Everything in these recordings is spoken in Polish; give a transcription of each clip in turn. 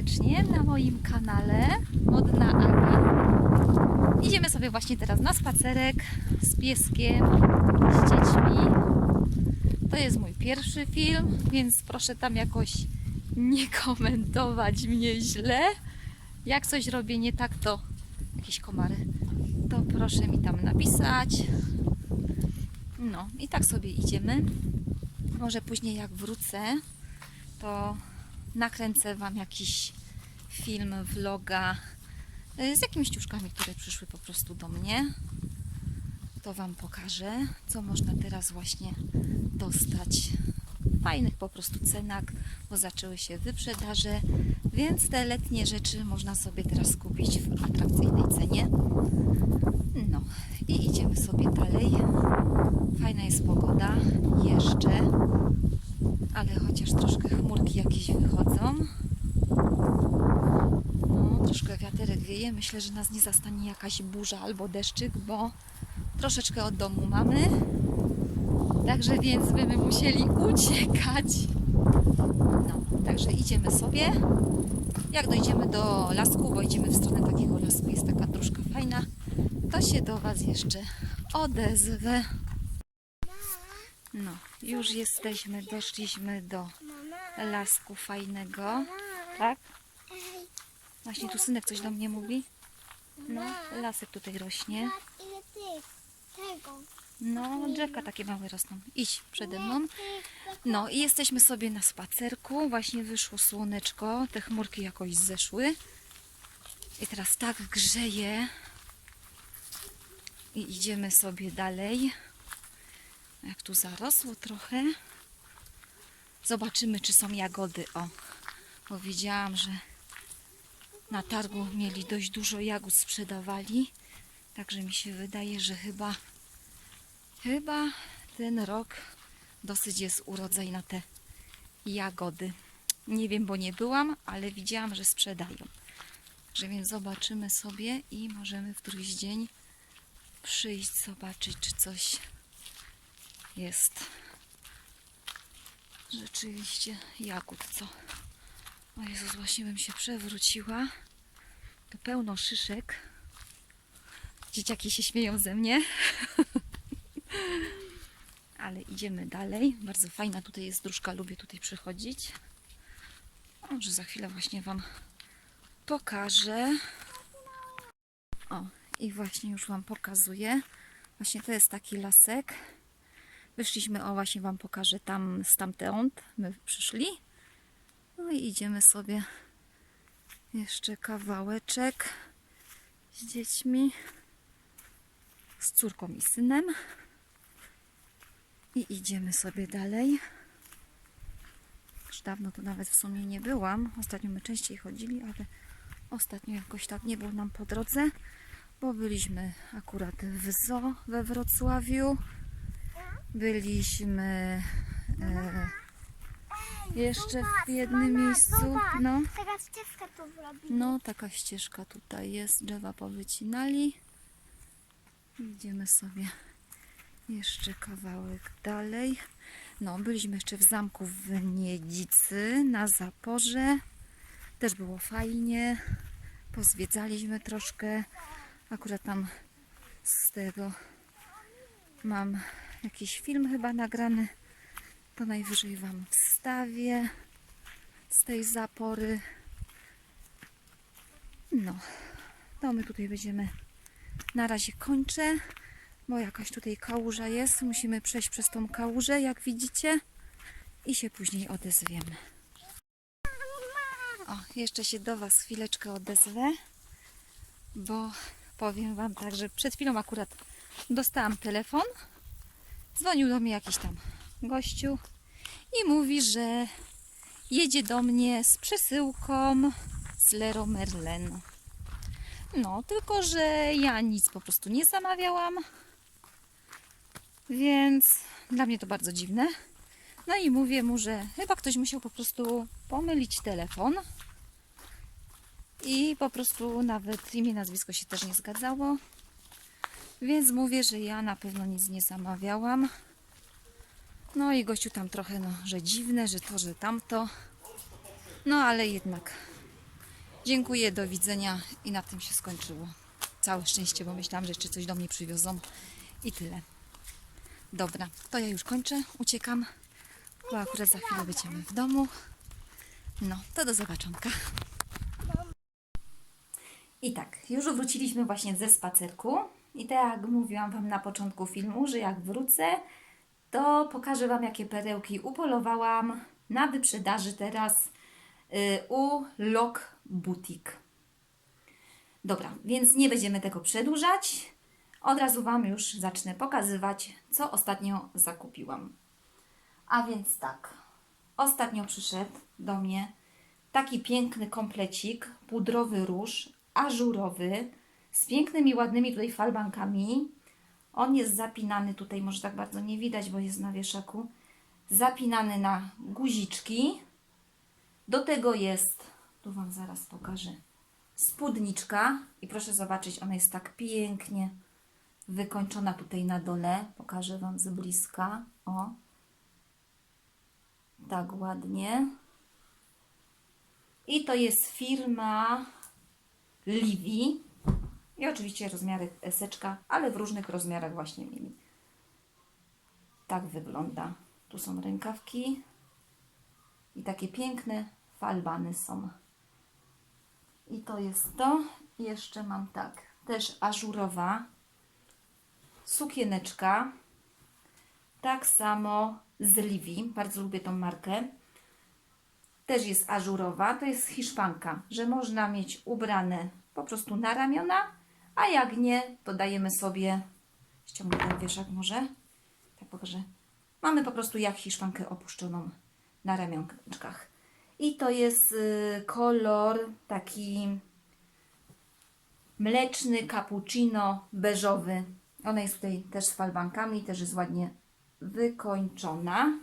serdecznie na moim kanale Modna Aga. Idziemy sobie właśnie teraz na spacerek z pieskiem, z dziećmi. To jest mój pierwszy film, więc proszę tam jakoś nie komentować mnie źle. Jak coś robię nie tak, to jakieś komary, to proszę mi tam napisać. No i tak sobie idziemy. Może później jak wrócę, to nakręcę Wam jakiś film, vloga y, z jakimiś ciuszkami, które przyszły po prostu do mnie. To Wam pokażę, co można teraz właśnie dostać. Fajnych po prostu cenach, bo zaczęły się wyprzedaże, więc te letnie rzeczy można sobie teraz kupić w atrakcyjnej cenie. No i idziemy sobie dalej. Fajna jest pogoda jeszcze, ale chociaż troszkę chmurki jakieś wychodzą. No, troszkę wiaterek wieje. Myślę, że nas nie zastanie jakaś burza albo deszczyk, bo troszeczkę od domu mamy. Także więc będziemy musieli uciekać. No, także idziemy sobie. Jak dojdziemy do lasku, bo idziemy w stronę takiego lasku, jest taka dróżka fajna, to się do Was jeszcze odezwę. No, już jesteśmy, doszliśmy do lasku fajnego. Tak? Właśnie tu synek coś do mnie mówi. No, lasek tutaj rośnie. No, drzewka takie małe rosną. Idź przede mną. No i jesteśmy sobie na spacerku. Właśnie wyszło słoneczko. Te chmurki jakoś zeszły. I teraz tak grzeje. I idziemy sobie dalej. Jak tu zarosło trochę. Zobaczymy, czy są jagody. O, bo widziałam, że na targu mieli dość dużo jagód sprzedawali. Także mi się wydaje, że chyba Chyba ten rok dosyć jest urodzaj na te jagody. Nie wiem, bo nie byłam, ale widziałam, że sprzedają. Że więc zobaczymy sobie i możemy w któryś dzień przyjść, zobaczyć, czy coś jest rzeczywiście jagód, co? O Jezus, właśnie bym się przewróciła. To pełno szyszek. Dzieciaki się śmieją ze mnie. Ale idziemy dalej. Bardzo fajna tutaj jest dróżka, lubię tutaj przychodzić. Może za chwilę właśnie Wam pokażę. O, i właśnie już Wam pokazuję. Właśnie to jest taki lasek. Wyszliśmy, o właśnie Wam pokażę tam, stamtąd my przyszli. No i idziemy sobie jeszcze kawałeczek z dziećmi, z córką i synem. I idziemy sobie dalej. Już dawno to nawet w sumie nie byłam. Ostatnio my częściej chodzili, ale ostatnio jakoś tak nie było nam po drodze, bo byliśmy akurat w zoo we Wrocławiu. Byliśmy e, jeszcze w jednym miejscu. No, Taka ścieżka tu no, taka ścieżka tutaj jest. Drzewa powycinali. Idziemy sobie jeszcze kawałek dalej. No, byliśmy jeszcze w zamku w Niedzicy na Zaporze. Też było fajnie. Pozwiedzaliśmy troszkę. Akurat tam z tego mam jakiś film chyba nagrany. To najwyżej Wam wstawię z tej zapory. No, to my tutaj będziemy. Na razie kończę bo jakaś tutaj kałuża jest. Musimy przejść przez tą kałużę, jak widzicie, i się później odezwiemy. O, jeszcze się do Was chwileczkę odezwę, bo powiem Wam tak, że przed chwilą akurat dostałam telefon. Dzwonił do mnie jakiś tam gościu i mówi, że jedzie do mnie z przesyłką z Leroy Merlin. No, tylko że ja nic po prostu nie zamawiałam. Więc dla mnie to bardzo dziwne. No i mówię mu, że chyba ktoś musiał po prostu pomylić telefon. I po prostu nawet imię, nazwisko się też nie zgadzało. Więc mówię, że ja na pewno nic nie zamawiałam. No i gościu tam trochę, no, że dziwne, że to, że tamto. No ale jednak Dziękuję, do widzenia i na tym się skończyło. Całe szczęście, bo myślałam, że jeszcze coś do mnie przywiozą i tyle. Dobra, to ja już kończę, uciekam, bo akurat za chwilę będziemy w domu. No, to do zobaczonka. I tak, już wróciliśmy właśnie ze spacerku. I tak jak mówiłam Wam na początku filmu, że jak wrócę, to pokażę Wam, jakie perełki upolowałam na wyprzedaży teraz y, u Lok Boutique. Dobra, więc nie będziemy tego przedłużać. Od razu Wam już zacznę pokazywać, co ostatnio zakupiłam. A więc tak, ostatnio przyszedł do mnie taki piękny komplecik, pudrowy róż, ażurowy, z pięknymi, ładnymi tutaj falbankami. On jest zapinany tutaj, może tak bardzo nie widać, bo jest na wieszaku, zapinany na guziczki. Do tego jest, tu Wam zaraz pokażę, spódniczka i proszę zobaczyć, ona jest tak pięknie wykończona tutaj na dole. Pokażę Wam z bliska. O, tak ładnie. I to jest firma Livi. I oczywiście rozmiary eseczka, ale w różnych rozmiarach właśnie mieli. Tak wygląda. Tu są rękawki i takie piękne falbany są. I to jest to. I Jeszcze mam tak, też ażurowa sukieneczka. Tak samo z Livi. Bardzo lubię tą markę. Też jest ażurowa. To jest Hiszpanka, że można mieć ubrane po prostu na ramiona, a jak nie, to dajemy sobie, ściągnę ten wieszak może, tak pokażę. Mamy po prostu jak Hiszpankę opuszczoną na ramionczkach. I to jest y, kolor taki mleczny, cappuccino, beżowy. Ona jest tutaj też z falbankami, też jest ładnie wykończona.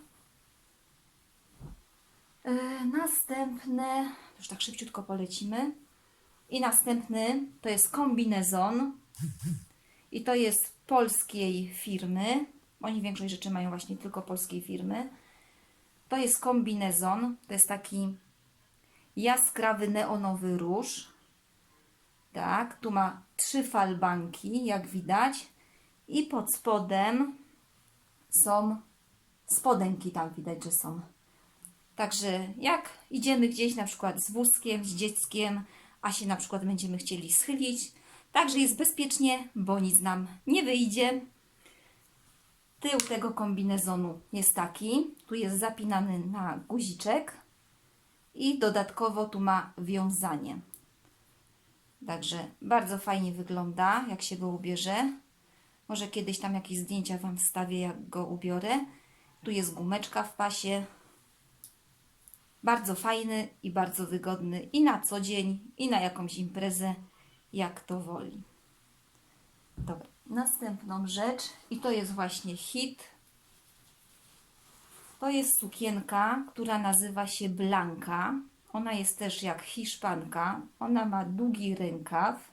E, następne, już tak szybciutko polecimy. I następny to jest kombinezon. I to jest polskiej firmy. Oni większość rzeczy mają właśnie tylko polskiej firmy. To jest kombinezon. To jest taki jaskrawy neonowy róż. Tak, tu ma trzy falbanki, jak widać. I pod spodem są spodenki, tam widać, że są. Także jak idziemy gdzieś na przykład z wózkiem, z dzieckiem, a się na przykład będziemy chcieli schylić, także jest bezpiecznie, bo nic nam nie wyjdzie. Tył tego kombinezonu jest taki, tu jest zapinany na guziczek i dodatkowo tu ma wiązanie. Także bardzo fajnie wygląda, jak się go ubierze. Może kiedyś tam jakieś zdjęcia Wam wstawię, jak go ubiorę. Tu jest gumeczka w pasie. Bardzo fajny i bardzo wygodny i na co dzień, i na jakąś imprezę, jak to woli. Dobra, następną rzecz i to jest właśnie hit. To jest sukienka, która nazywa się Blanka. Ona jest też jak hiszpanka. Ona ma długi rękaw.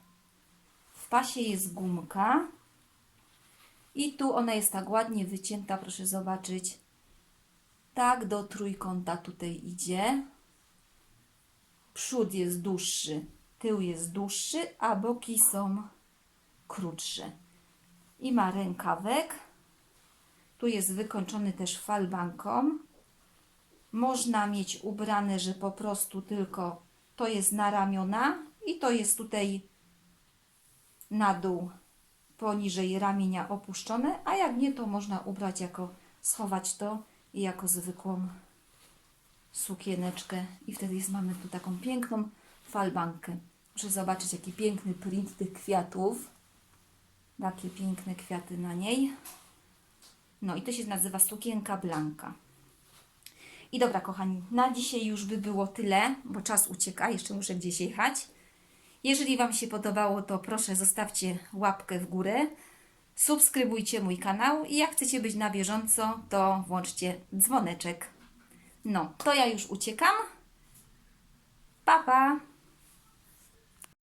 W pasie jest gumka. I tu ona jest tak ładnie wycięta, proszę zobaczyć. Tak do trójkąta tutaj idzie. Przód jest dłuższy, tył jest dłuższy, a boki są krótsze. I ma rękawek. Tu jest wykończony też falbanką. Można mieć ubrane, że po prostu tylko to jest na ramiona i to jest tutaj na dół poniżej ramienia opuszczone, a jak nie, to można ubrać jako, schować to i jako zwykłą sukieneczkę i wtedy jest, mamy tu taką piękną falbankę. Muszę zobaczyć, jaki piękny print tych kwiatów. Takie piękne kwiaty na niej. No i to się nazywa sukienka blanka. I dobra, kochani, na dzisiaj już by było tyle, bo czas ucieka, jeszcze muszę gdzieś jechać. Jeżeli Wam się podobało, to proszę zostawcie łapkę w górę, subskrybujcie mój kanał i jak chcecie być na bieżąco, to włączcie dzwoneczek. No, to ja już uciekam. Pa, pa!